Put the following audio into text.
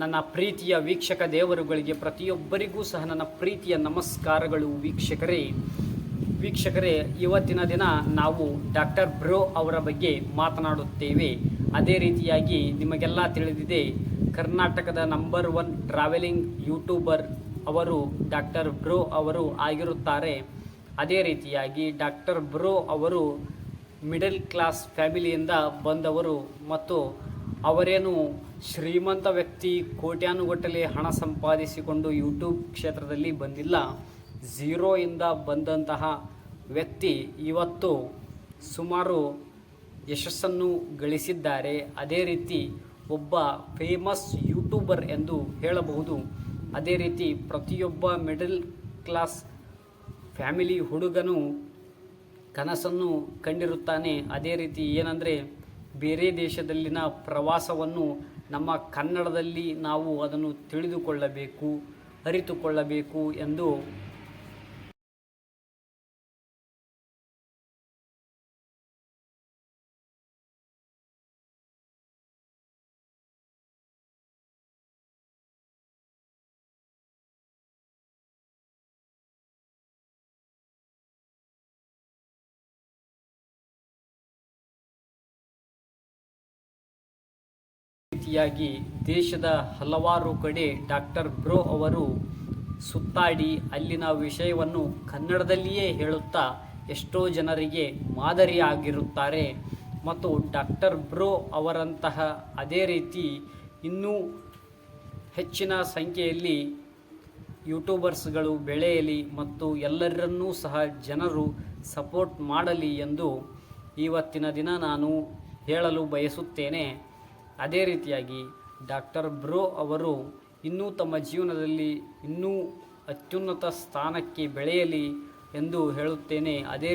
ನನ್ನ ಪ್ರೀತಿಯ ವೀಕ್ಷಕ ದೇವರುಗಳಿಗೆ ಪ್ರತಿಯೊಬ್ಬರಿಗೂ ಸಹ ನನ್ನ ಪ್ರೀತಿಯ ನಮಸ್ಕಾರಗಳು ವೀಕ್ಷಕರೇ. ವೀಕ್ಷಕರೇ, ಇವತ್ತಿನ ದಿನ ನಾವು ಡಾಕ್ಟರ್ ಬ್ರೋ ಅವರ ಬಗ್ಗೆ ಮಾತನಾಡುತ್ತೇವೆ. ಅದೇ ರೀತಿಯಾಗಿ ನಿಮಗೆಲ್ಲ ತಿಳಿದಿದೆ, ಕರ್ನಾಟಕದ ನಂಬರ್ ಒನ್ ಟ್ರಾವೆಲಿಂಗ್ ಯೂಟ್ಯೂಬರ್ ಅವರು ಡಾಕ್ಟರ್ ಬ್ರೋ ಅವರು ಆಗಿರುತ್ತಾರೆ. ಅದೇ ರೀತಿಯಾಗಿ ಡಾಕ್ಟರ್ ಬ್ರೋ ಅವರು ಮಿಡಲ್ ಕ್ಲಾಸ್ ಫ್ಯಾಮಿಲಿಯಿಂದ ಬಂದವರು ಮತ್ತು ಅವರೇನು ಶ್ರೀಮಂತ ವ್ಯಕ್ತಿ ಕೋಟ್ಯಾನುಗಟ್ಟಲೆ ಹಣ ಸಂಪಾದಿಸಿಕೊಂಡು ಯೂಟ್ಯೂಬ್ ಕ್ಷೇತ್ರದಲ್ಲಿ ಬಂದಿಲ್ಲ ಝೀರೋಯಿಂದ ಬಂದಂತಹ ವ್ಯಕ್ತಿ ಇವತ್ತು ಸುಮಾರು ಯಶಸ್ಸನ್ನು ಗಳಿಸಿದ್ದಾರೆ. ಅದೇ ರೀತಿ ಒಬ್ಬ ಫೇಮಸ್ ಯೂಟ್ಯೂಬರ್ ಎಂದು ಹೇಳಬಹುದು. ಅದೇ ರೀತಿ ಪ್ರತಿಯೊಬ್ಬ ಮಿಡಲ್ ಕ್ಲಾಸ್ ಫ್ಯಾಮಿಲಿ ಹುಡುಗನು ಕನಸನ್ನು ಕಂಡಿರುತ್ತಾನೆ. ಅದೇ ರೀತಿ ಏನಂದರೆ ಬೇರೆ ದೇಶದಲ್ಲಿನ ಪ್ರವಾಸವನ್ನು ನಮ್ಮ ಕನ್ನಡದಲ್ಲಿ ನಾವು ಅದನ್ನು ತಿಳಿದುಕೊಳ್ಳಬೇಕು ಅರಿತುಕೊಳ್ಳಬೇಕು ಎಂದು ರೀತಿಯಾಗಿ ದೇಶದ ಹಲವಾರು ಕಡೆ ಡಾಕ್ಟರ್ ಬ್ರೋ ಅವರು ಸುತ್ತಾಡಿ ಅಲ್ಲಿನ ವಿಷಯವನ್ನು ಕನ್ನಡದಲ್ಲಿಯೇ ಹೇಳುತ್ತಾ ಎಷ್ಟೋ ಜನರಿಗೆ ಮಾದರಿಯಾಗಿರುತ್ತಾರೆ. ಮತ್ತು ಡಾಕ್ಟರ್ ಬ್ರೋ ಅವರಂತಹ ಅದೇ ರೀತಿ ಇನ್ನೂ ಹೆಚ್ಚಿನ ಸಂಖ್ಯೆಯಲ್ಲಿ ಯೂಟ್ಯೂಬರ್ಸ್ಗಳು ಬೆಳೆಯಲಿ ಮತ್ತು ಎಲ್ಲರನ್ನೂ ಸಹ ಜನರು ಸಪೋರ್ಟ್ ಮಾಡಲಿ ಎಂದು ಇವತ್ತಿನ ದಿನ ನಾನು ಹೇಳಲು ಬಯಸುತ್ತೇನೆ. ಅದೇ ರೀತಿಯಾಗಿ ಡಾಕ್ಟರ್ ಬ್ರೋ ಅವರು ಇನ್ನೂ ತಮ್ಮ ಜೀವನದಲ್ಲಿ ಇನ್ನೂ ಅತ್ಯುನ್ನತ ಸ್ಥಾನಕ್ಕೆ ಬೆಳೆಯಲಿ ಎಂದು ಹೇಳುತ್ತೇನೆ. ಅದೇ ರೀತಿ